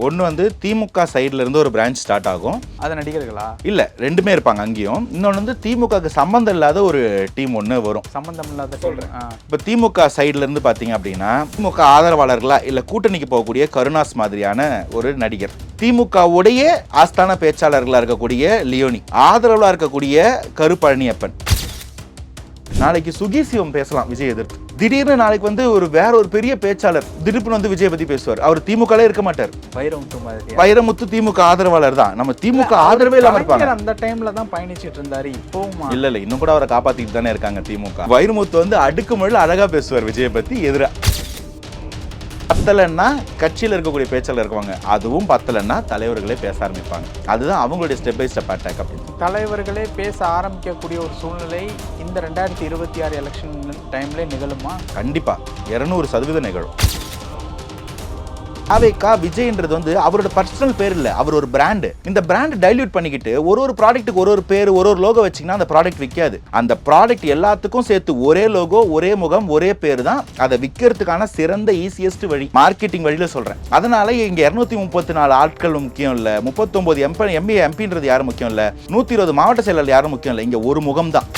ஒன்று வந்து திமுக சைடுல இருந்து ஒரு பிரான்ச் ஸ்டார்ட் ஆகும். அது நடிகர்களா? இல்லை ரெண்டுமே இருப்பாங்க அங்கேயும். இன்னொன்று வந்து திமுகக்கு சம்மந்தம் இல்லாத ஒரு டீம் ஒன்று வரும். சம்பந்தம் இல்லாத சொல்றேன். ஆ. இப்போ திமுக சைடுல இருந்து பார்த்தீங்க அப்படின்னா திமுக ஆதரவாளர்களா இல்லை கூட்டணிக்கு போகக்கூடிய கருணாஸ் மாதிரியான ஒரு நடிகர். திமுகவுடைய ஆஸ்தான பேச்சாளர்களாக இருக்கக்கூடிய லியோனி. ஆதரவுல இருக்கக்கூடிய கருப்பழனியப்பன். நாளைக்கு சுகி சிவம் பேசலாம் விஜய் எதிர்த்து. திடீர்னு நாளைக்கு வந்து ஒரு வேற ஒரு பெரிய பேச்சாளர் திடுப்புன்னு வந்து விஜய் பத்தி பேசுவார். அவர் திமுகலே இருக்க மாட்டார். வைரமுத்து மாதிரி. வைரமுத்து திமுக ஆதரவாளர் தான். நம்ம திமுக ஆதரவே இல்லாம இருப்பாங்க. அந்த டைம்ல தான் பயணிச்சிட்டு இருந்தாரு. இப்போவுமா? இல்ல இல்ல இன்னும் கூட அவரை காப்பாத்திட்டு தானே இருக்காங்க திமுக. வைரமுத்து வந்து அடுக்குமுறையில் அழகா பேசுவார் விஜயை பத்தி எதிரா. பத்தலைன்னா கட்சியில் இருக்கக்கூடிய பேச்சாளர் இருக்குவாங்க. அதுவும் பத்தலைன்னா தலைவர்களே பேச ஆரம்பிப்பாங்க. அதுதான் அவங்களுடைய ஸ்டெப் பை ஸ்டெப் அட்டாக் அப்படின்னு. தலைவர்களே பேச ஆரம்பிக்கக்கூடிய ஒரு சூழ்நிலை இந்த ரெண்டாயிரத்தி இருபத்தி ஆறு எலெக்ஷன் டைம்ல நிகழுமா? கண்டிப்பா. இருநூறு சதவீதம் நிகழும். அவைக்கா விஜய்ன்றது வந்து அவரோட பர்சனல் பேர் இல்லை அவர் ஒரு பிராண்டு இந்த பிராண்ட் டைல்யூட் பண்ணிக்கிட்டு ஒரு ஒரு ப்ராடக்ட்டுக்கு ஒரு ஒரு பேர் ஒரு ஒரு லோகோ வச்சீங்கன்னா அந்த ப்ராடக்ட் விற்காது அந்த ப்ராடக்ட் எல்லாத்துக்கும் சேர்த்து ஒரே லோகோ ஒரே முகம் ஒரே பேர் தான். அதை விற்கிறதுக்கான சிறந்த ஈஸியஸ்ட் வழி மார்க்கெட்டிங் வழியில சொல்கிறேன் அதனால இங்கே இரநூத்தி முப்பத்தி நாலு ஆட்கள் முக்கியம் இல்லை முப்பத்தொம்போது எம்பி எம்பி எம்பின்றது யாரும் முக்கியம் இல்லை நூற்றி இருபது மாவட்ட செயலாளர் யாரும் முக்கியம் இல்லை இங்கே ஒரு முகம் தான்.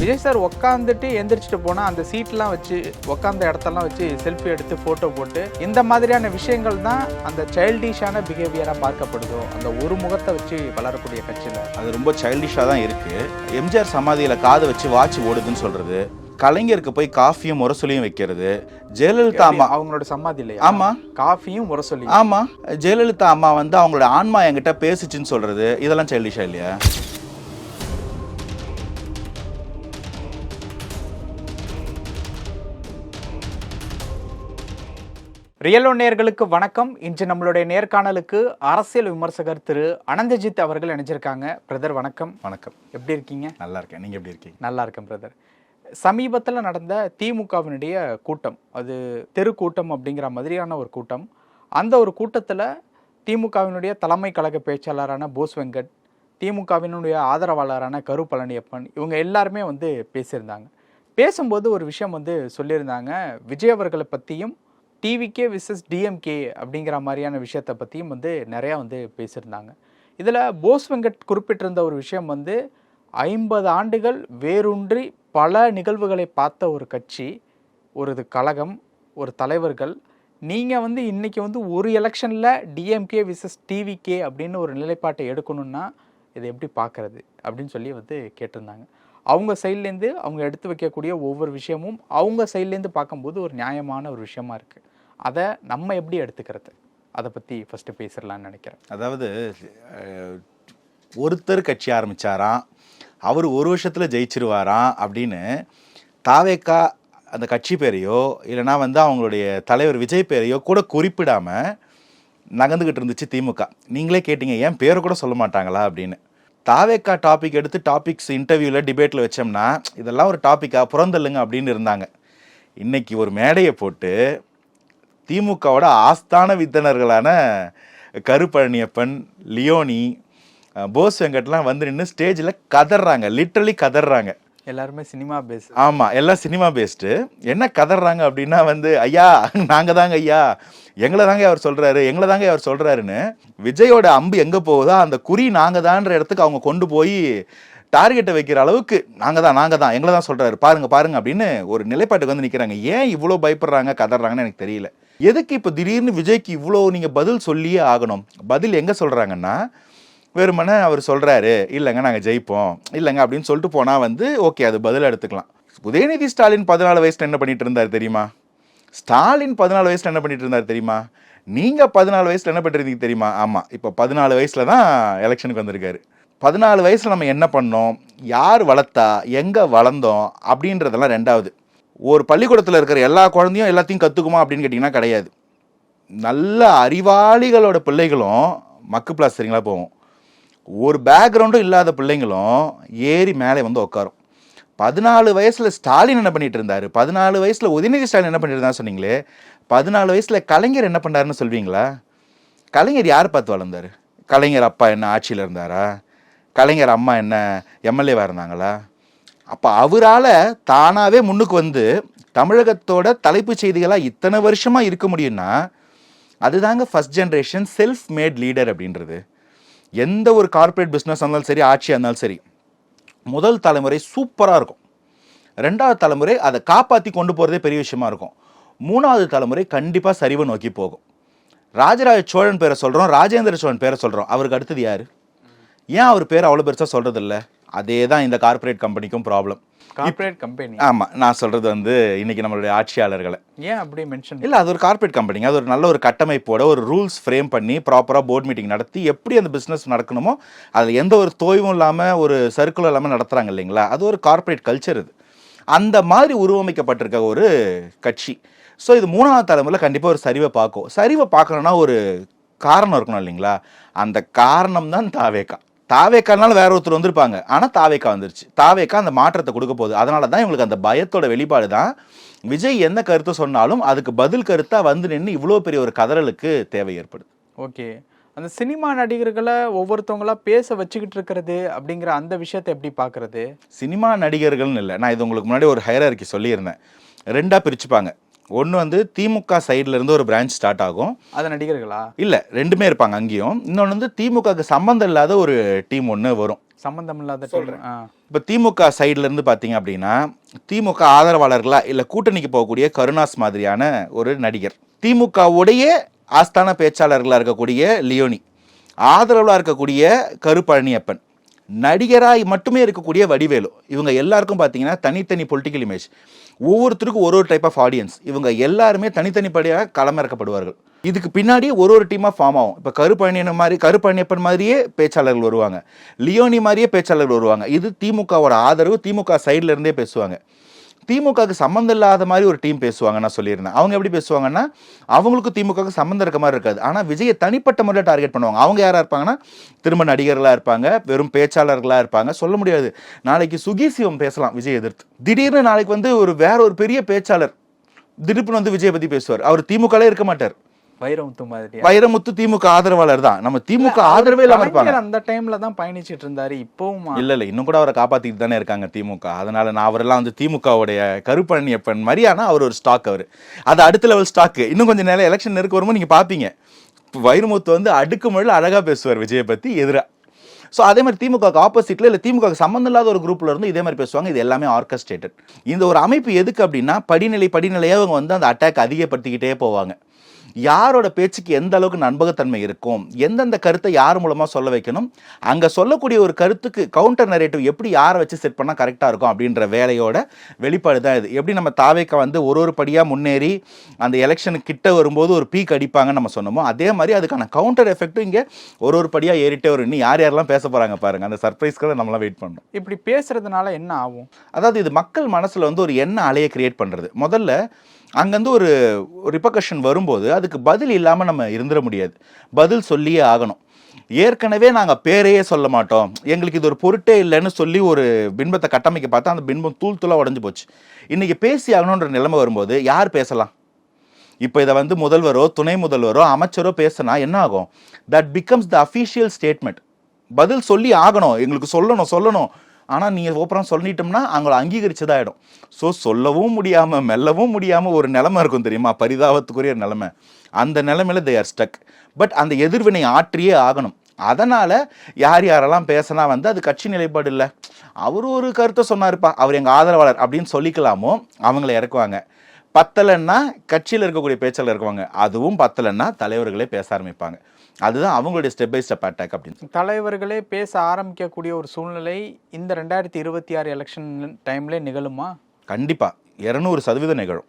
விஜய் சார் உட்காந்துட்டு எந்திரிச்சிட்டு போனா அந்த சீட்லாம் வச்சு உட்காந்த இடத்தெல்லாம் வச்சு செல்ஃபி எடுத்து போட்டோ போட்டு இந்த மாதிரியான விஷயங்கள் தான் அந்த சைல்டிஷான பிஹேவியரா பார்க்கப்படுதோ? அந்த ஒரு முகத்தை வச்சு வளரக்கூடிய கட்சியில. அது ரொம்ப சைல்டிஷாக தான் இருக்கு. எம்ஜிஆர் சமாதியில காதை வச்சு வாட்ச் ஓடுதுன்னு சொல்றது கலைஞருக்கு போய் காஃபியும் முரசொலியும் வைக்கிறது ஜெயலலிதா அம்மா அவங்களோட சமாதி இல்லையா? ஆமா. காஃபியும் முரசொலி ஆமா. ஜெயலலிதா அம்மா வந்து அவங்களோட ஆன்மா என்கிட்ட பேசுச்சுன்னு சொல்றது இதெல்லாம் சைல்டிஷா இல்லையா? ரியலோ நேர்களுக்கு வணக்கம். இன்று நம்மளுடைய நேர்காணலுக்கு அரசியல் விமர்சகர் திரு அனந்தஜித் அவர்கள் இணைஞ்சிருக்காங்க. பிரதர் வணக்கம். வணக்கம். எப்படி இருக்கீங்க? நல்லா இருக்கேன். நீங்க எப்படி இருக்கீங்க? நல்லா இருக்கேன் பிரதர். சமீபத்தில் நடந்த திமுகவினுடைய கூட்டம் அது தெரு கூட்டம் அப்படிங்கிற மாதிரியான ஒரு கூட்டம். அந்த ஒரு கூட்டத்தில் திமுகவினுடைய தலைமை கழக பேச்சாளரான போஸ் வெங்கட் திமுகவினுடைய ஆதரவாளரான கரு பழனியப்பன் இவங்க எல்லாருமே வந்து பேசியிருந்தாங்க. பேசும்போது ஒரு விஷயம் வந்து சொல்லியிருந்தாங்க. விஜய் அவர்களை பற்றியும் டிவிகே விசஸ் டிஎம்கே அப்படிங்கிற மாதிரியான விஷயத்தை பற்றியும் வந்து நிறையா வந்து பேசியிருந்தாங்க. இதில் போஸ் வெங்கட் குறிப்பிட்டிருந்த ஒரு விஷயம் வந்து ஐம்பது ஆண்டுகள் வேரூன்றி பல நிகழ்வுகளை பார்த்த ஒரு கட்சி ஒரு இது கழகம் ஒரு தலைவர்கள் நீங்கள் வந்து இன்றைக்கி வந்து ஒரு எலெக்ஷனில் டிஎம்கே விசஸ் டிவிகே அப்படின்னு ஒரு நிலைப்பாட்டை எடுக்கணும்னா இதை எப்படி பார்க்கறது அப்படின்னு சொல்லி வந்து கேட்டிருந்தாங்க. அவங்க சைட்லேருந்து அவங்க எடுத்து வைக்கக்கூடிய ஒவ்வொரு விஷயமும் அவங்க சைட்லேருந்து பார்க்கும்போது ஒரு நியாயமான ஒரு விஷயமா இருக்குது அதை நம்ம எப்படி எடுத்துக்கிறது? அதை பற்றி ஃபஸ்ட்டு பேசிடலான்னு நினைக்கிறேன். அதாவது ஒருத்தர் கட்சி ஆரம்பிச்சாராம் அவர் ஒரு வருஷத்தில் ஜெயிச்சிருவாராம் அப்படின்னு தாவேக்கா அந்த கட்சி பேரையோ இல்லைனா வந்து அவங்களுடைய தலைவர் விஜய் பேரையோ கூட குறிப்பிடாம நகர்ந்துக்கிட்டு இருந்துச்சு திமுக. நீங்களே கேட்டீங்க ஏன் பேரை கூட சொல்ல மாட்டாங்களா? அப்படின்னு. தாவேக்கா டாபிக் எடுத்து டாபிக்ஸ் இன்டர்வியூவில் டிபேட்டில் வச்சோம்னா இதெல்லாம் ஒரு டாப்பிக்காக புறந்தள்ளுங்க அப்படின்னு இருந்தாங்க. இன்னைக்கு ஒரு மேடையை போட்டு திமுகவோட ஆஸ்தான வித்தனர்களான கருப்பழனியப்பன் லியோனி போஸ் வெங்கட்லாம் வந்து நின்று ஸ்டேஜில் கதறாங்க லிட்ரலி கதறாங்க எல்லாருமே சினிமா பேஸ் ஆமாம் எல்லாம் சினிமா பேஸ்டு. என்ன கதறாங்க அப்படின்னா வந்து ஐயா நாங்கள் தாங்க ஐயா. எங்களை தாங்க அவர் சொல்கிறாரு எங்களை தாங்க அவர் சொல்கிறாருன்னு விஜயோட அம்பு எங்கே போகுதோ அந்த குறி நாங்கள் தான்ற இடத்துக்கு அவங்க கொண்டு போய் டார்கெட்டை வைக்கிற அளவுக்கு நாங்கள் தான் நாங்கள் தான் எங்களை தான் சொல்கிறாரு பாருங்க பாருங்க அப்படின்னு ஒரு நிலைப்பாட்டுக்கு வந்து நிற்கிறாங்க ஏன் இவ்வளோ பயப்படுறாங்க கதறாங்கன்னு எனக்கு தெரியல. எதுக்கு இப்போ திடீர்னு விஜய்க்கு இவ்வளோ நீங்கள் பதில் சொல்லியே ஆகணும்? பதில் எங்கே சொல்கிறாங்கன்னா வெறுமனே அவர் சொல்கிறாரு இல்லைங்க நாங்கள் ஜெயிப்போம். இல்லைங்க அப்படின்னு சொல்லிட்டு போனால் வந்து ஓகே அது பதில் எடுத்துக்கலாம். உதயநிதி ஸ்டாலின் பதினாலு வயசில் என்ன பண்ணிட்டு இருந்தார் தெரியுமா? ஸ்டாலின் பதினாலு வயசில் என்ன பண்ணிட்டு இருந்தார் தெரியுமா? நீங்கள் பதினாலு வயசில் என்ன பண்ணிருந்தீங்க தெரியுமா? ஆமாம் இப்போ பதினாலு வயசில் தான் எலெக்ஷனுக்கு வந்திருக்காரு. பதினாலு வயசில் நம்ம என்ன பண்ணோம்? யார் வளர்த்தா எங்கே வளர்ந்தோம்? அப்படின்றதெல்லாம் ரெண்டாவது. ஒரு பள்ளிக்கூடத்தில் இருக்கிற எல்லா குழந்தையும் எல்லாத்தையும் கற்றுக்குமா அப்படின்னு கேட்டிங்கன்னா கிடையாது. நல்ல அறிவாளிகளோட பிள்ளைகளும் மக்கு பிளாஸ்டரிங்களாக போகும். ஒரு பேக்ரவுண்டும் இல்லாத பிள்ளைங்களும் ஏறி மேலே வந்து உட்காரும். பதினாலு வயசில் ஸ்டாலின் என்ன பண்ணிட்டு இருந்தார்? பதினாலு வயசில் உதயநிதி ஸ்டாலின் என்ன பண்ணிட்டு இருந்தாரு சொன்னீங்களே? பதினாலு வயசில் கலைஞர் என்ன பண்ணாருன்னு சொல்வீங்களா? கலைஞர் யார் பார்த்து வளர்ந்தார்? கலைஞர் அப்பா என்ன ஆட்சியில் இருந்தாரா? கலைஞர் அம்மா என்ன எம்எல்ஏவாக இருந்தாங்களா? அப்போ அவரால் தானாகவே முன்னுக்கு வந்து தமிழகத்தோட தலைப்புச் செய்திகளாக இத்தனை வருஷமாக இருக்க முடியும்னா அதுதாங்க first generation self made leader அப்படின்றது. எந்த ஒரு கார்ப்பரேட் பிஸ்னஸ் இருந்தாலும் சரி ஆட்சியாக இருந்தாலும் சரி முதல் தலைமுறை சூப்பராக இருக்கும். ரெண்டாவது தலைமுறை அதை காப்பாற்றி கொண்டு போகிறதே பெரிய விஷயமா இருக்கும். மூணாவது தலைமுறை கண்டிப்பாக சரிவை நோக்கி போகும். ராஜராஜ சோழன் பேரை சொல்கிறோம் ராஜேந்திர சோழன் பேரை சொல்கிறோம் அவருக்கு அடுத்தது யார்? ஏன் அவர் பேர் அவ்வளோ பெருசாக சொல்கிறது இல்லை அதே தான் இந்த கார்ப்பரேட் கம்பெனிக்கும் ப்ராப்ளம் கார்ப்பரேட் கம்பெனி ஆமாம் நான் சொல்கிறது வந்து இன்னைக்கு நம்மளுடைய ஆட்சியாளர்களை. ஏன் அப்படி மென்ஷன் இல்லை அது ஒரு கார்ப்பரேட் கம்பெனிங்க அது ஒரு நல்ல ஒரு கட்டமைப்போட ஒரு ரூல்ஸ் ஃப்ரேம் பண்ணி ப்ராப்பராக போர்ட் மீட்டிங் நடத்தி எப்படி அந்த பிஸ்னஸ் நடக்கணுமோ அதில் எந்த ஒரு தோய்வும் இல்லாமல் ஒரு சர்க்கிளும் இல்லாமல் நடத்துகிறாங்க இல்லைங்களா? அது ஒரு கார்ப்பரேட் கல்ச்சர் இது. அந்த மாதிரி உருவமைக்கப்பட்டிருக்க ஒரு கட்சி. ஸோ இது மூணாவது தலைமுறையில் கண்டிப்பாக ஒரு சரிவை பார்க்கும். சரிவை பார்க்கணுன்னா ஒரு காரணம் இருக்கணும் இல்லைங்களா? அந்த காரணம் தான் தாவேக்கா தாவேக்கானால வேற ஒருத்தர் வந்திருப்பாங்க. ஆனால் தாவேக்கா வந்துருச்சு. தாவேக்கா அந்த மாற்றத்தை கொடுக்க போகுது. அதனால தான் இவங்களுக்கு அந்த பயத்தோட வெளிப்பாடு தான் விஜய் என்ன கருத்து சொன்னாலும் அதுக்கு பதில் கருத்தா வந்து நின்று இவ்வளோ பெரிய ஒரு கதறலுக்கு தேவை ஏற்படுது. ஓகே. அந்த சினிமா நடிகர்களை ஒவ்வொருத்தவங்களா பேச வச்சுக்கிட்டு இருக்கிறது அப்படிங்கிற அந்த விஷயத்தை எப்படி பார்க்கறது சினிமா நடிகர்கள்னு இல்லை. நான் இது உங்களுக்கு முன்னாடி ஒரு ஹையரார்கி சொல்லியிருந்தேன். ரெண்டாக பிரிச்சுப்பாங்க. ஒன்று வந்து திமுக சைடுல இருந்து ஒரு பிரான்ச் ஸ்டார்ட் ஆகும். அது நடிகர்களா? இல்லை ரெண்டுமே இருப்பாங்க அங்கேயும். இன்னொன்று வந்து திமுகக்கு சம்மந்தம் இல்லாத ஒரு டீம் ஒன்று வரும். சம்பந்தம் இல்லாத team. ஆ. இப்போ திமுக சைடுல இருந்து பார்த்தீங்க அப்படின்னா திமுக ஆதரவாளர்களா இல்லை கூட்டணிக்கு போகக்கூடிய கருணாஸ் மாதிரியான ஒரு நடிகர். திமுகவுடைய ஆஸ்தான பேச்சாளர்களாக இருக்கக்கூடிய லியோனி. ஆதரவாக இருக்கக்கூடிய கரு பழனியப்பன் நடிகராய் மட்டுமே இருக்கக்கூடிய வடிவேலு. இவங்க எல்லாருக்கும் பார்த்தீங்கன்னா தனித்தனி பொலிட்டிக்கல் இமேஜ் ஒவ்வொருத்தருக்கும் ஒரு ஒரு டைப் ஆஃப் ஆடியன்ஸ் இவங்க எல்லாருமே தனித்தனிப்படியாக களமிறக்கப்படுவார்கள். இதுக்கு பின்னாடி ஒரு ஒரு டீமாக ஃபார்ம் ஆகும். இப்போ கருப்பழனியன் மாதிரி கருப்பழனியப்பன் மாதிரியே பேச்சாளர்கள் வருவாங்க. லியோனி மாதிரியே பேச்சாளர்கள் வருவாங்க. இது திமுகவோட ஆதரவு திமுக சைடுல இருந்தே பேசுவாங்க. திமுகவுக்கு சம்மந்தம் இல்லாத மாதிரி ஒரு டீம் பேசுவாங்க நான் சொல்லியிருந்தேன். அவங்க எப்படி பேசுவாங்கன்னா அவங்களுக்கும் திமுகவுக்கு சம்மந்தம் இருக்க மாதிரி இருக்காது. ஆனால் விஜயை தனிப்பட்ட முறையில் டார்கெட் பண்ணுவாங்க. அவங்க யாராக இருப்பாங்கன்னா திரும்ப நடிகர்களாக இருப்பாங்க வெறும் பேச்சாளர்களாக இருப்பாங்க. சொல்ல முடியாது. நாளைக்கு சுகி சிவம் பேசலாம் விஜய் எதிர்த்து. திடீர்னு நாளைக்கு வந்து ஒரு வேற ஒரு பெரிய பேச்சாளர் திடுப்புன்னு வந்து விஜய் பற்றி பேசுவார். அவர் திமுகலே இருக்க மாட்டார். வைரமுத்து மாதிரி வைரமுத்து திமுக ஆதரவாளர் தான். நம்ம திமுக ஆதரவே இல்லாமல் இருப்பாங்க. அந்த டைம்ல தான் பயணிச்சிட்டு இருந்தாரு. இப்பவும் இல்ல இல்ல இன்னும் கூட அவரை காப்பாத்திட்டு தானே இருக்காங்க திமுக. அதனால நான் அவரெல்லாம் வந்து திமுகவுடைய கருப்பழனியப்பன் மாதிரி ஆனா அவர் ஒரு ஸ்டாக் அவர். அது அடுத்த லெவல் ஸ்டாக் இன்னும் கொஞ்சம் நேரம் எலெக்ஷன் நெருக்க வரும்போது நீங்க பாப்பீங்க. வைரமுத்து வந்து அடுக்கு மொழியில் அழகா பேசுவார் விஜயை பத்தி எதிரா. ஸோ அதே மாதிரி திமுக ஆப்போசிட்ல இல்லை திமுக சம்மந்தம் இல்லாத ஒரு குரூப்ல இருந்து இதே மாதிரி பேசுவாங்க. இது எல்லாமே ஆர்கஸ்ட்ரேட்டட் இந்த ஒரு அமைப்பு எதுக்கு அப்படின்னா படிநிலை படிநிலையாக அவங்க வந்து அந்த அட்டாக் அதிகப்படுத்திக்கிட்டே போவாங்க. யாரோட பேச்சுக்கு எந்த அளவுக்கு நண்பகத்தன்மை இருக்கும்? எந்தெந்த கருத்தை யார் மூலமா சொல்ல வைக்கணும்? அங்க சொல்லக்கூடிய ஒரு கருத்துக்கு கவுண்டர் நரேட்டிவ் எப்படி யாரை வச்சு செட் பண்ணா கரெக்டா இருக்கும் அப்படின்ற வேலையோட வெளிப்பாடு தான் இது. எப்படி நம்ம தாவேக்க வந்து ஒரு ஒரு படியா முன்னேறி அந்த எலெக்ஷனுக்கு கிட்ட வரும்போது ஒரு பீக் அடிப்பாங்கன்னு நம்ம சொன்னோமோ அதே மாதிரி அதுக்கான கவுண்டர் எஃபெக்ட்டும் இங்க ஒரு ஒரு படியா ஏறிட்டே வரும். இன்னும் யார் யாரெல்லாம் பேச போறாங்க பாருங்க. அந்த சர்ப்ரைஸ்க்கு நம்மளாம் வெயிட் பண்ணோம் இப்படி பேசுறதுனால என்ன ஆகும்? அதாவது இது மக்கள் மனசுல வந்து ஒரு எண்ண அலையை கிரியேட் பண்றது. முதல்ல அங்கேருந்து ஒரு ரிப்பகஷன் வரும்போது அதுக்கு பதில் இல்லாமல் நம்ம இருந்துட முடியாது. பதில் சொல்லியே ஆகணும். ஏற்கனவே நாங்கள் பேரையே சொல்ல மாட்டோம். எங்களுக்கு இது ஒரு பொருட்டே இல்லைன்னு சொல்லி ஒரு பின்பத்தை கட்டமைக்க பார்த்தா அந்த பின்பம் தூள் தூளாக உடஞ்சி போச்சு. இன்றைக்கி பேசி ஆகணுன்ற நிலைமை வரும்போது யார் பேசலாம்? இப்போ இதை வந்து முதல்வரோ துணை முதல்வரோ அமைச்சரோ பேசினா என்ன ஆகும்? That becomes the official statement பதில் சொல்லி ஆகணும். எங்களுக்கு சொல்லணும் சொல்லணும். ஆனால் நீங்கள் ஓப்பரம் சொல்லிட்டோம்னா அவங்கள அங்கீகரிச்சதாகிடும் ஸோ சொல்லவும் முடியாமல் மெல்லவும் முடியாமல் ஒரு நிலமை இருக்கும் தெரியுமா? பரிதாபத்துக்குரிய நிலமை. அந்த நிலமையில தே ஆர் ஸ்டக் பட் அந்த எதிர்வினை ஆற்றியே ஆகணும். அதனால் யார் யாரெல்லாம் பேசினா வந்து அது கட்சி நிலைப்பாடு இல்லை. அவர் ஒரு கருத்தை சொன்னாருப்பா. அவர் எங்கள் ஆதரவாளர் அப்படின்னு சொல்லிக்கலாமோ? அவங்கள இறக்குவாங்க. பத்தலைன்னா கட்சியில் இருக்கக்கூடிய பேச்சாளர் இருக்குவாங்க அதுவும் பத்தலைன்னா தலைவர்களே பேச ஆரம்பிப்பாங்க. அதுதான் அவங்களுடைய ஸ்டெப் பை ஸ்டெப் அட்டாக் அப்படின்னு தலைவர்களே பேச ஆரம்பிக்கக்கூடிய ஒரு சூழ்நிலை இந்த ரெண்டாயிரத்தி இருபத்தி ஆறு எலெக்ஷன் டைம்ல நிகழுமா? கண்டிப்பாக இரநூறு சதவீதம் நிகழும்.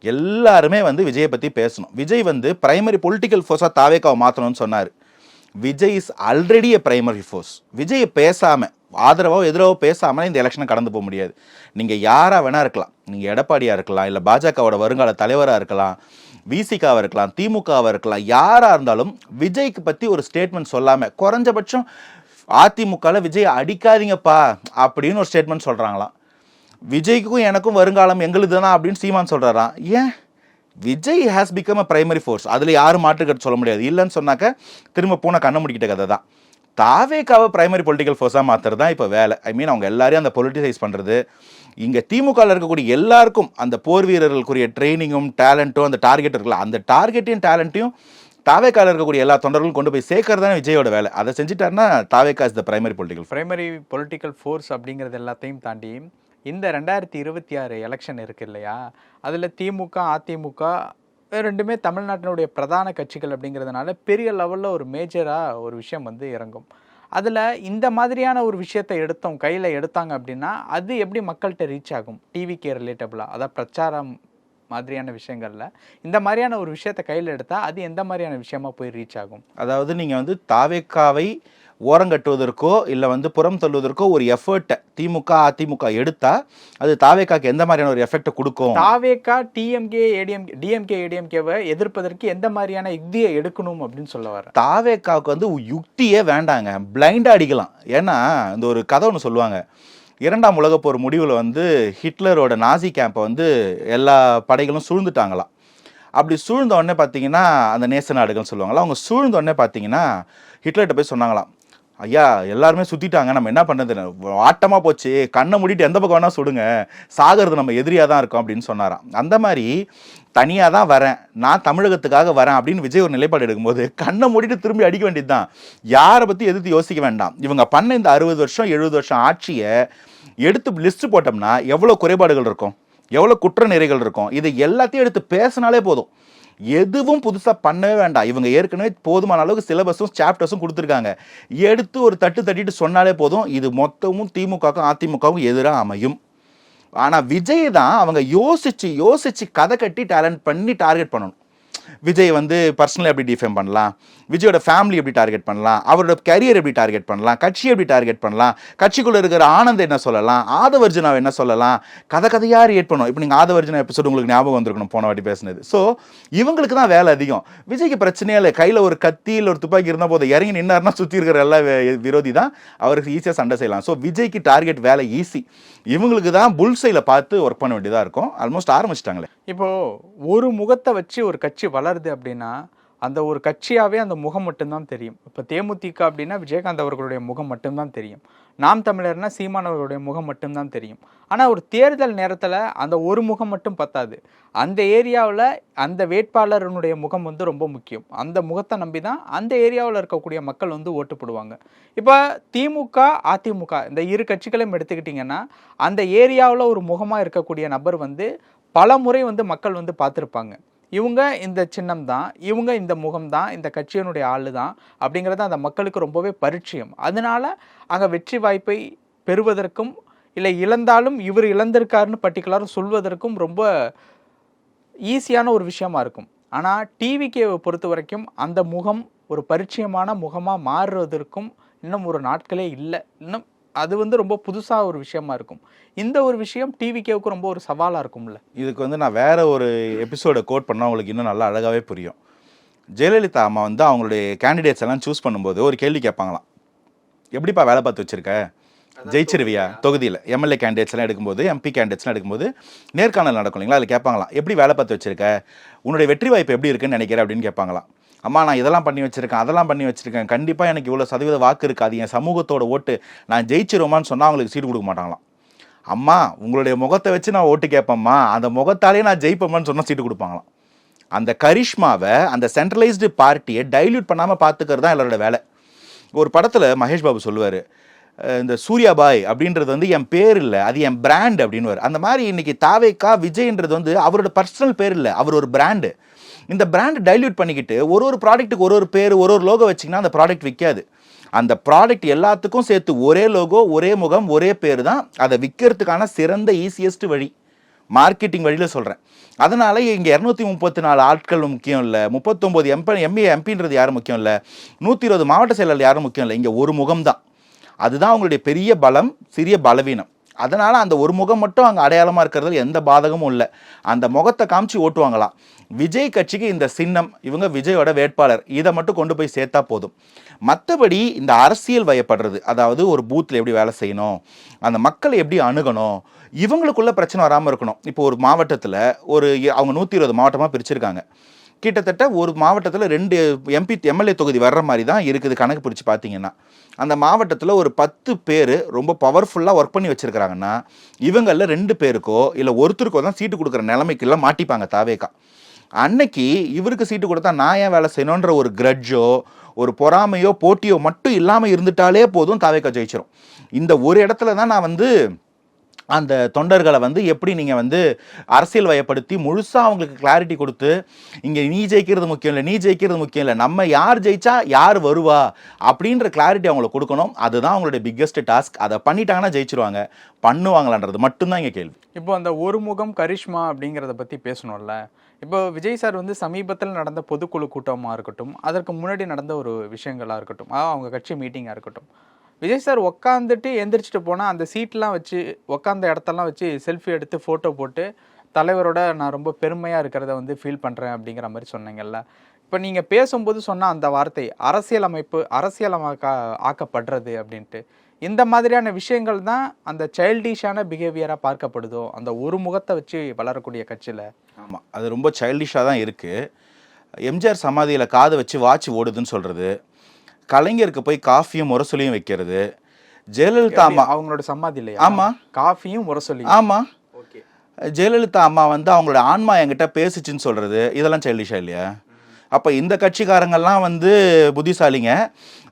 எல்லாருமே வந்து விஜயை பற்றி பேசணும். விஜய் வந்து பிரைமரி பொலிட்டிக்கல் ஃபோர்ஸாக தாவேக்காவை மாற்றணும்னு சொன்னார். Vijay is already a primary force விஜயை பேசாமல் ஆதரவோ எதிரவோ பேசாமல் இந்த எலெக்ஷனை கடந்து போக முடியாது. நீங்கள் யாராக வேணா இருக்கலாம். நீங்கள் எடப்பாடியாக இருக்கலாம் இல்லை பாஜகவோட வருங்கால தலைவராக இருக்கலாம் விசிகாவாக இருக்கலாம் திமுகவாக இருக்கலாம் யாராக இருந்தாலும் விஜய்க்கு பற்றி ஒரு ஸ்டேட்மெண்ட் சொல்லாமல் குறைஞ்சபட்சம் அதிமுகவில் விஜய் அடிக்காதீங்கப்பா அப்படின்னு ஒரு ஸ்டேட்மெண்ட் சொல்கிறாங்களாம் விஜய்க்கும் எனக்கும் வருங்காலம் எங்களுது தான் அப்படின்னு சீமான் சொல்கிறாராம் ஏன்? Vijay has become a primary force அதில் யாரும் மாற்றுக்கட்டு சொல்ல முடியாது. இல்லைன்னு சொன்னாக்க திரும்ப பூனை கண்ண முடிக்கிட்ட கதை தான். தாவேக்காவை பிரைமரி பொலிட்டிக்கல் ஃபோர்ஸாக மாற்றுறது தான் இப்போ வேலை. ஐ மீன் அவங்க எல்லாரையும் அந்த பொலிட்டிசைஸ் பண்ணுறது இங்கே திமுகவில் இருக்கக்கூடிய எல்லாருக்கும் அந்த போர் வீரர்களுக்குரிய ட்ரைனிங்கும் டேலண்ட்டும் அந்த டார்கெட் இருக்குல்ல அந்த டார்கெட்டையும் டேலண்ட்டையும் தாவேக்காவில் இருக்கக்கூடிய எல்லா தொண்டர்களும் கொண்டு போய் சேர்க்கறது தானே விஜயோட வேலை. அதை செஞ்சுட்டாருன்னா Thaveka is the primary political primary political force அப்படிங்கிறது எல்லாத்தையும் தாண்டி இந்த ரெண்டாயிரத்தி இருபத்தி ஆறு எலெக்ஷன் இருக்கு இல்லையா? அதில் திமுக அதிமுக ரெண்டுமே தமிழ்நாட்டினுடைய பிரதான கட்சிகள் அப்படிங்கிறதுனால பெரிய லெவலில் ஒரு மேஜராக ஒரு விஷயம் வந்து இறங்கும். அதில் இந்த மாதிரியான ஒரு விஷயத்தை எடுத்தோம் கையில் எடுத்தாங்க அப்படின்னா அது எப்படி மக்கள்கிட்ட ரீச் ஆகும்? டிவிக்கே ரிலேட்டபிளாக அதாவது பிரச்சாரம் மாதிரியான விஷயங்களில். இந்த மாதிரியான ஒரு விஷயத்தை கையில் எடுத்தால் அது எந்த மாதிரியான விஷயமா போய் ரீச் ஆகும்? அதாவது நீங்கள் வந்து தாவேக்காவை ஓரங்கட்டுவதற்கோ இல்லை வந்து புறம் தள்ளுவதற்கோ ஒரு எஃபர்ட்டை திமுக அதிமுக எடுத்தா அது தாவேக்காக்கு எந்த மாதிரியான ஒரு எஃபெக்ட்டை கொடுக்கும்? தாவேக்கா டிஎம்கே ஏடிஎம்கே டிஎம்கே ஏடிஎம்கேவை எதிர்ப்பதற்கு எந்த மாதிரியான யுக்தியை எடுக்கணும் அப்படின்னு சொல்ல வர தாவேக்காவுக்கு வந்து யுக்தியே வேண்டாங்க. பிளைண்டாக அடிக்கலாம். ஏன்னா இந்த ஒரு கதை ஒன்று சொல்லுவாங்க. இரண்டாம் உலகப் போர் முடிவில் வந்து ஹிட்லரோட நாசி கேம்பை வந்து எல்லா படைகளும் சூழ்ந்துட்டாங்களாம். அப்படி சூழ்ந்த உடனே பார்த்தீங்கன்னா அந்த நேச நாடுகள்னு சொல்லுவாங்களா அவங்க சூழ்ந்த உடனே பார்த்தீங்கன்னா ஹிட்லர்கிட்ட போய் சொன்னாங்களாம். ஐயா எல்லாருமே சுற்றிட்டாங்க நம்ம என்ன பண்ணுறது ஆட்டமாக போச்சு. கண்ணை மூடிட்டு எந்த பக்கம் வேணால் சுடுங்க. சாகிறது நம்ம எதிரியாக தான் இருக்கோம் அப்படின்னு சொன்னாராம். அந்த மாதிரி தனியாக தான் வரேன். நான் தமிழகத்துக்காக வரேன் அப்படின்னு விஜய் ஒரு நிலைப்பாடு எடுக்கும்போது கண்ணை மூடிட்டு திரும்பி அடிக்க வேண்டியது தான் யாரை பற்றி எதிர்த்து யோசிக்க வேண்டாம். இவங்க பண்ண இந்த அறுபது வருஷம் எழுபது வருஷம் ஆட்சியை எடுத்து லிஸ்ட்டு போட்டோம்னா எவ்வளோ குறைபாடுகள் இருக்கும்? எவ்வளோ குற்ற நிறைகள் இருக்கும்? இது எல்லாத்தையும் எடுத்து பேசினாலே போதும். எதுவும் புதுசாக பண்ணவே வேண்டாம். இவங்க ஏற்கனவே போதுமான அளவுக்கு சிலபஸும் சாப்டர்ஸும் கொடுத்துருக்காங்க. எடுத்து ஒரு தட்டு தட்டிட்டு சொன்னாலே போதும் இது மொத்தமும் திமுகவுக்கும் அதிமுகவும் எதிராக அமையும். ஆனால் விஜய் தான் அவங்க யோசித்து யோசித்து கதை கட்டி டேலண்ட் பண்ணி டார்கெட் பண்ணணும். விஜய் வந்து பர்சனலாக எப்படி டிஃபைன் பண்ணலாம்? விஜயோட ஃபேமிலி எப்படி டார்கெட் பண்ணலாம்? அவரோட கரியர் எப்படி டார்கெட் பண்ணலாம்? கட்சி எப்படி டார்கெட் பண்ணலாம்? கட்சிக்குள்ளே இருக்கிற ஆனந்த் என்ன சொல்லலாம்? ஆதவர்ஜனாவை என்ன சொல்லலாம்? கதை கதையாக ரியேட் பண்ணும். இப்போ நீங்கள் ஆதவர்ஜனா எபிசோடு உங்களுக்கு ஞாபகம் வந்திருக்கணும் போன வாட்டி பேசினது. ஸோ இவங்களுக்கு தான் வேலை அதிகம். விஜய்க்கு பிரச்சனையே இல்லை. கையில் ஒரு கத்தி இல்லை ஒரு துப்பாக்கி இருந்தால் போதும் இறங்கி நின்னார்னா சுற்றி இருக்கிற எல்லா விரோதி தான் அவருக்கு ஈஸியாக சண்டை செய்யலாம். ஸோ விஜய்க்கு டார்கெட் வேலை ஈஸி இவங்களுக்கு தான் புல்சையில் பார்த்து ஒர்க் பண்ண வேண்டியதாக இருக்கும். ஆல்மோஸ்ட் ஆரம்பிச்சிட்டாங்களே. இப்போது ஒரு முகத்தை வச்சு ஒரு கட்சி வளருது அப்படின்னா அந்த ஒரு கட்சியாகவே அந்த முகம் மட்டும்தான் தெரியும். இப்போ தேமுதிக அப்படின்னா விஜயகாந்த் அவர்களுடைய முகம் மட்டும்தான் தெரியும். நாம் தமிழர்னா சீமான் அவர்களுடைய முகம் மட்டும்தான் தெரியும். ஆனால் ஒரு தேர்தல் நேரத்தில் அந்த ஒரு முகம் மட்டும் பத்தாது. அந்த ஏரியாவில் அந்த வேட்பாளரனுடைய முகம் வந்து ரொம்ப முக்கியம். அந்த முகத்தை நம்பி தான் அந்த ஏரியாவில் இருக்கக்கூடிய மக்கள் வந்து ஓட்டு போடுவாங்க. இப்போ திமுக அதிமுக இந்த இரு கட்சிகளையும் எடுத்துக்கிட்டிங்கன்னா அந்த ஏரியாவில் ஒரு முகமாக இருக்கக்கூடிய நபர் வந்து பல முறை வந்து மக்கள் வந்து பார்த்துருப்பாங்க. இவங்க இந்த சின்னம் தான் இவங்க இந்த முகம் தான் இந்த கட்சியினுடைய ஆளு தான் அப்படிங்கிறது அந்த மக்களுக்கு ரொம்பவே பரிச்சயம். அதனால அங்கே வெற்றி வாய்ப்பை பெறுவதற்கும் இல்லை இழந்தாலும் இவர் இழந்திருக்காருன்னு பர்டிகுலராக சொல்வதற்கும் ரொம்ப ஈஸியான ஒரு விஷயமா இருக்கும். ஆனால் டிவிகேவை பொறுத்த வரைக்கும் அந்த முகம் ஒரு பரிச்சயமான முகமாக மாறுவதற்கும் இன்னும் ஒரு நாட்களே இல்லை. இன்னும் அது வந்து ரொம்ப புதுசாக ஒரு விஷயமா இருக்கும். இந்த ஒரு விஷயம் டிவிகேவுக்கு ரொம்ப ஒரு சவாலாக இருக்கும்ல. இதுக்கு வந்து நான் வேற ஒரு எபிசோடை கோட் பண்ணால் உங்களுக்கு இன்னும் நல்லா அழகாகவே புரியும். ஜெயலலிதா அம்மா வந்து அவங்களுடைய கேண்டிடேட்ஸ் எல்லாம் சூஸ் பண்ணும்போது ஒரு கேள்வி கேட்பாங்களாம். எப்படிப்பா வேலை பார்த்து வச்சிருக்க? ஜெயிச்சிருவியா? தொகுதியில் எம்எல்ஏ கேண்டிடேட்ஸ் எல்லாம் எடுக்கும்போது எம்பி கேண்டிடேட்ஸ்லாம் எடுக்கும்போது நேர்காணல் நடக்கும் இல்லைங்களா அதில் கேட்பாங்களாம் எப்படி வேலை பார்த்து வச்சிருக்க? உன்னுடைய வெற்றி வாய்ப்பு எப்படி இருக்குன்னு நினைக்கிற? அப்படின்னு கேட்பாங்களாம். அம்மா நான் இதெல்லாம் பண்ணி வச்சுருக்கேன் அதெல்லாம் பண்ணி வச்சுருக்கேன். கண்டிப்பாக எனக்கு இவ்வளோ சதவீத வாக்கு இருக்காது. என் சமூகத்தோட ஓட்டு நான் ஜெயிச்சிருவோமான்னு சொன்னால் அவங்களுக்கு சீட்டு கொடுக்க மாட்டாங்களாம். அம்மா உங்களுடைய முகத்தை வச்சு நான் ஓட்டு கேட்பேம்மா. அந்த முகத்தாலே நான் ஜெயிப்பேம்மான்னு சொன்னால் சீட்டு கொடுப்பாங்களாம். அந்த கரிஷ்மாவை அந்த சென்ட்ரலைஸ்டு பார்ட்டியை டைல்யூட் பண்ணாமல் பார்த்துக்கிறது தான் எல்லாரோட வேலை. ஒரு படத்தில் மகேஷ் பாபு சொல்லுவார் இந்த சூர்யா பாய் அப்படின்றது வந்து என் பேர் இல்லை அது என் பிராண்ட் அப்படின்னு அந்த மாதிரி இன்னைக்கு தாவேக்கா விஜய்ன்றது வந்து அவரோட பர்சனல் பேர் இல்லை அவர் ஒரு பிராண்டு இந்த பிராண்ட் டைல்யூட் பண்ணிக்கிட்டு ஒரு ஒரு ப்ராடக்ட்டுக்கு ஒரு ஒரு பேர் ஒரு ஒரு லோகோ வச்சிங்கன்னா அந்த ப்ராடக்ட் விற்காது அந்த ப்ராடக்ட் எல்லாத்துக்கும் சேர்த்து ஒரே லோகோ ஒரே முகம் ஒரே பேர் தான் அதை விற்கிறதுக்கான சிறந்த ஈஸியஸ்ட் வழி. மார்க்கெட்டிங் வழியில் சொல்கிறேன் அதனால் இங்கே இரநூத்தி முப்பத்தி நாலு ஆட்கள் முக்கியம் இல்லை. முப்பத்தொம்போது எம்பி எம்பி எம்பின்றது யாரும் முக்கியம் இல்லை? நூற்றி இருபது மாவட்ட செயலாளர் யாரும் முக்கியம் இல்லை? இங்கே ஒரு முகம் தான். அதுதான் அவங்களுடைய பெரிய பலம் சிறிய பலவீனம். அதனால் அந்த ஒரு முகம் மட்டும் அங்கே அடையாளமாக இருக்கிறதுல எந்த பாதகமும் இல்லை. அந்த முகத்தை காமிச்சு ஓட்டுவாங்களாம். விஜய் கட்சிக்கு இந்த சின்னம் இவங்க விஜயோட வேட்பாளர் இதை மட்டும் கொண்டு போய் சேர்த்தா போதும். மற்றபடி இந்த அரசியல் வயப்படுறது அதாவது ஒரு பூத்தில் எப்படி வேலை செய்யணும் அந்த மக்களை எப்படி அணுகணும் இவங்களுக்குள்ள பிரச்சனை வராமல் இருக்கணும். இப்போ ஒரு மாவட்டத்தில் ஒரு அவங்க நூற்றி இருபது மாவட்டமாக பிரிச்சிருக்காங்க. கிட்டத்தட்ட ஒரு மாவட்டத்தில் ரெண்டு எம்பி எம்எல்ஏ தொகுதி வர்ற மாதிரி தான் இருக்குது கணக்கு பிடிச்சி பார்த்தீங்கன்னா அந்த மாவட்டத்தில் ஒரு பத்து பேர் ரொம்ப பவர்ஃபுல்லாக ஒர்க் பண்ணி வச்சுருக்கிறாங்கன்னா இவங்களில் ரெண்டு பேருக்கோ இல்லை ஒருத்தருக்கோ தான் சீட்டு கொடுக்குற நிலைமைக்கெல்லாம் மாட்டிப்பாங்க தாவேக்கா. அன்னைக்கு இவருக்கு சீட்டு கொடுத்தா நான் ஏன் வேலை செய்யணுன்ற ஒரு கிரட்ஜோ ஒரு பொறாமையோ போட்டியோ மட்டும் இல்லாமல் இருந்துட்டாலே போதும் தாவேக்கா ஜெயிச்சிடும் இந்த ஒரு இடத்துல தான் நான் வந்து அந்த தொண்டர்களை வந்து எப்படி நீங்கள் வந்து அரசியல் வயப்படுத்தி முழுசாக அவங்களுக்கு கிளாரிட்டி கொடுத்து இங்கே நீ ஜெயிக்கிறது முக்கியம் இல்லை நீ ஜெயிக்கிறது முக்கியம் இல்லை நம்ம யார் ஜெயிச்சா யார் வருவா அப்படின்ற கிளாரிட்டி அவங்களுக்கு கொடுக்கணும். அதுதான் அவங்களுடைய பிக்கெஸ்ட் டாஸ்க் அதை பண்ணிட்டாங்கன்னா ஜெயிச்சிருவாங்க. பண்ணுவாங்களான்றது மட்டும்தான் இங்கே கேள்வி. இப்போ அந்த ஒரு முகம் கரிஷ்மா அப்படிங்கிறத பற்றி பேசணும்ல. இப்போ விஜய் சார் வந்து சமீபத்தில் நடந்த பொதுக்குழு கூட்டமாக இருக்கட்டும் அதற்கு முன்னாடி நடந்த ஒரு விஷயங்களாக இருக்கட்டும் அவங்க கட்சி மீட்டிங்காக இருக்கட்டும் விஜய் சார் உக்காந்துட்டு எந்திரிச்சிட்டு போனால் அந்த சீட்லாம் வச்சு உக்காந்த இடத்தெல்லாம் வச்சு செல்ஃபி எடுத்து ஃபோட்டோ போட்டு தலைவரோட நான் ரொம்ப பெருமையாக இருக்கிறத வந்து ஃபீல் பண்ணுறேன் அப்படிங்கிற மாதிரி சொன்னீங்கல்ல. இப்போ நீங்கள் பேசும்போது சொன்ன அந்த வார்த்தை அரசியலமைப்பு அரசியலமாக்க ஆக்கப்படுறது அப்படின்ட்டு. இந்த மாதிரியான விஷயங்கள் தான் அந்த சைல்டிஷான பிஹேவியராக பார்க்கப்படுதோ? அந்த ஒரு முகத்தை வச்சு வளரக்கூடிய கட்சியில்? ஆமாம் அது ரொம்ப சைல்டிஷாக தான் இருக்குது எம்ஜிஆர் சமாதியில் காது வச்சு வாட்ச் ஓடுதுன்னு சொல்கிறது கலைஞருக்கு போய் காஃபியும் முரசொலியும் வைக்கிறது. ஜெயலலிதா அம்மா அவங்களோட சமாதி இல்லையா? ஆமா. காஃபியும் முரசொலி. ஆமாம் ஜெயலலிதா அம்மா வந்து அவங்களோட ஆன்மா என்கிட்ட பேசுச்சுன்னு சொல்கிறது இதெல்லாம் சைல்டிஷா இல்லையா? அப்போ இந்த கட்சிக்காரங்கெல்லாம் வந்து புத்திசாலிங்க.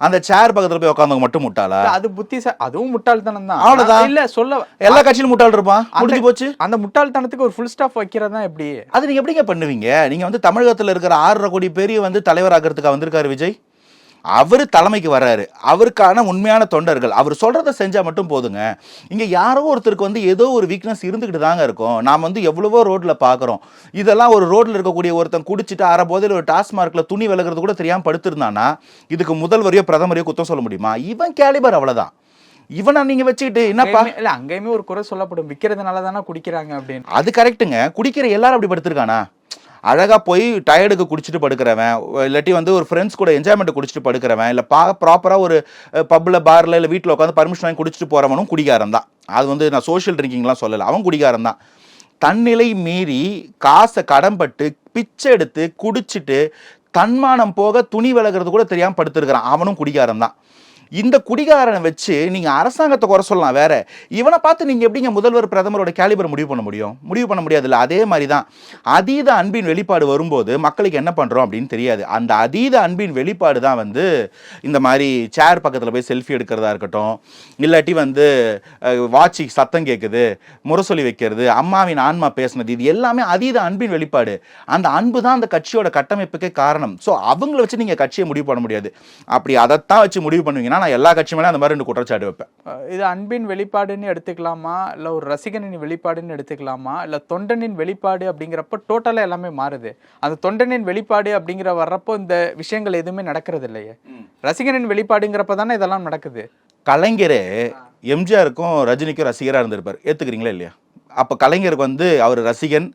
அந்த சேர் பக்கத்தில் போய் உட்காந்தவங்க மட்டும் முட்டாளா? அது புத்தி அதுவும் முட்டாள்தனம் தான். அவ்வளவுதான். இல்ல சொல்ல எல்லா கட்சியிலும் முட்டாள் இருப்பான். முடிஞ்சு போச்சு. அந்த முட்டாள்தனத்துக்கு ஒரு ஃபுல் ஸ்டாப் வைக்கிறதா எப்படி? அது நீங்க எப்படிங்க பண்ணுவீங்க? நீங்க வந்து தமிழகத்துல இருக்கிற ஆறரை கோடி பேரையும் வந்து தலைவராக்கிறதுக்காக வந்திருக்காரு விஜய்? அவர் தலைமைக்கு வர்றாரு. அவருக்கான உண்மையான தொண்டர்கள். அவர் சொல்றத செஞ்சா மட்டும் போதுங்க. இங்க யாரோ ஒருத்தருக்கு வந்து ஏதோ ஒரு வீக்னஸ் இருந்துகிட்டு தாங்க இருக்கும். நாம் வந்து எவ்வளவோ ரோட்ல பார்க்குறோம் இதெல்லாம் ஒரு ரோட்ல இருக்கக்கூடிய ஒருத்தன் குடிச்சிட்டு அரை போதையில் ஒரு டாஸ்மார்க்ல துணி விலகிறது கூட தெரியாம படுத்திருந்தானா இதுக்கு முதல்வரையோ பிரதமரையோ குத்தம் சொல்ல முடியுமா? இவன் கேலிபர் அவ்வளவுதான். இவனை நீங்க வச்சுக்கிட்டு என்னப்பா? இல்ல அங்கேயுமே ஒரு குறை சொல்லப்படும். விக்கிறதுனால தானே குடிக்கிறாங்க அப்படின்னு. அது கரெக்ட்டுங்க குடிக்கிற எல்லாரும் அப்படி படுத்திருக்கானா? அழகாக போய் டயர்டுக்கு குடிச்சிட்டு படுக்கிறவன் இல்லாட்டி வந்து ஒரு ஃப்ரெண்ட்ஸ் கூட என்ஜாய்மெண்ட் குடிச்சிட்டு படுக்கிறவன் இல்லை பா ப்ராப்பராக ஒரு பப்பில் பாரில் இல்லை வீட்டில் உட்காந்து பர்மிஷன் வாங்கி குடிச்சிட்டு போகிறவனும் குடிகாரம் தான். அது வந்து நான் சோஷியல் ட்ரிங்கிங்லாம் சொல்லலை. அவன் குடிகாரம் தான். தன்னிலை மீறி காசை கடன்பட்டு பிச்சை எடுத்து குடிச்சிட்டு தன்மானம் போக துணி விலகிறது கூட தெரியாமல் படுத்துருக்கிறான். அவனும் குடிகாரம் தான். இந்த குடிகாரனை வச்சு நீங்கள் அரசாங்கத்தை குறை சொல்லலாம் வேற. இவனை பார்த்து நீங்கள் எப்படிங்க முதல்வர் பிரதமரோட கேலிபர் முடிவு பண்ண முடியும்? முடிவு பண்ண முடியாதுல்ல. அதே மாதிரி தான் அதீத அன்பின் வெளிப்பாடு வரும்போது மக்களுக்கு என்ன பண்ணுறோம் அப்படின்னு தெரியாது. அந்த அதீத அன்பின் வெளிப்பாடு தான் வந்து இந்த மாதிரி சேர் பக்கத்தில் போய் செல்ஃபி எடுக்கிறதா இருக்கட்டும் இல்லாட்டி வந்து வாட்சி சத்தம் கேட்குது முரசொலி வைக்கிறது அம்மாவின் ஆன்மா பேசுனது இது எல்லாமே அதீத அன்பின் வெளிப்பாடு. அந்த அன்பு தான் அந்த கட்சியோட கட்டமைப்புக்கே காரணம். ஸோ அவங்கள வச்சு நீங்கள் கட்சியை முடிவு பண்ண முடியாது. அப்படி அதைத்தான் வச்சு முடிவு பண்ணுவீங்கன்னா நான் எல்லா கட்சி மேலே அந்த மாதிரி ரெண்டு குற்றச்சாட்டு வைப்பேன். இது அன்பின் வெளிப்பாடுன்னு எடுத்துக்கலாமா? இல்ல ஒரு ரசிகனின் வெளிப்பாடுன்னு எடுத்துக்கலாமா? இல்ல தொண்டனின் வெளிப்பாடு அப்படிங்கிறப்ப டோட்டலா எல்லாமே மாறுது. அந்த தொண்டனின் வெளிப்பாடு அப்படிங்கிற வர்றப்போ இந்த விஷயங்கள் எதுவுமே நடக்கிறது இல்லையே. ரசிகனின் வெளிப்பாடுங்கிறப்ப தானே இதெல்லாம் நடக்குது. கலைஞரே எம்ஜிஆருக்கும் ரஜினிக்கும் ரசிகராக இருந்திருப்பார். ஏற்றுக்கிறீங்களா இல்லையா? அப்போ கலைஞருக்கு வந்து அவர் ரசிகன்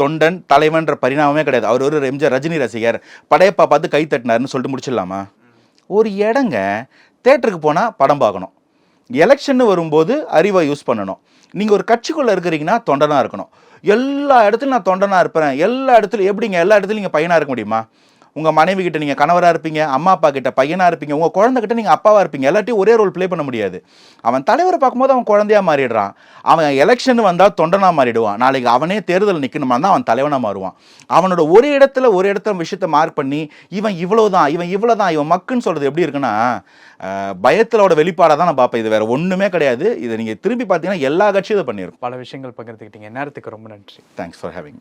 தொண்டன் தலைவன்ற பரிணாமமே கிடையாது. அவர் ஒரு எம்ஜிஆர் ரஜினி ரசிகர். படையப்பா பார்த்து கை தட்டினாருன்னு சொல்லிட்டு முடிச்சிடலாமா? ஒரு இடங்க தேட்டருக்கு போனால் படம் பார்க்கணும். எலெக்ஷன் வரும்போது அறிவை யூஸ் பண்ணணும். நீங்கள் ஒரு கட்சிக்குள்ளே இருக்கிறீங்கன்னா தொண்டனாக இருக்கணும். எல்லா இடத்துலையும் நான் தொண்டனாக இருப்பேன். எல்லா இடத்துலையும் எப்படிங்க? எல்லா இடத்துலையும் நீங்கள் பையனாக இருக்க முடியுமா? உங்கள் மனைவி கிட்ட நீங்கள் கணவராக இருப்பீங்க அம்மா அப்பா கிட்ட பையனாக இருப்பீங்க உங்கள் குழந்தைகிட்ட நீங்கள் அப்பாவாக இருப்பீங்க எல்லாத்தையும் ஒரே ரோல் ப்ளே பண்ண முடியாது. அவன் தலைவரை பார்க்கும்போது அவன் குழந்தையா மாறிடுறான். அவன் எலெக்ஷன் வந்தால் தொண்டனாக மாறிடுவான். நாளைக்கு அவனே தேர்தல் நிற்கணுமா தான் அவன் தலைவனாக மாறுவான். அவனோட ஒரு இடத்துல ஒரு இடத்துல விஷயத்தை மார்க் பண்ணி இவன் இவ்வளவுதான் இவன் இவ்வளவுதான் இவன் மக்குன்னு சொல்றது எப்படி இருக்குன்னா பயத்திலோட வெளிப்பாடாக தான் நான் பார்ப்பேன். இது வேற ஒன்றுமே கிடையாது. இதை நீங்கள் திரும்பி பார்த்தீங்கன்னா எல்லா கட்சியும் இதை பண்ணியிருக்கும் பல விஷயங்கள் பகிர்ந்துக்கிட்டீங்க நேரத்துக்கு ரொம்ப நன்றி. Thanks for having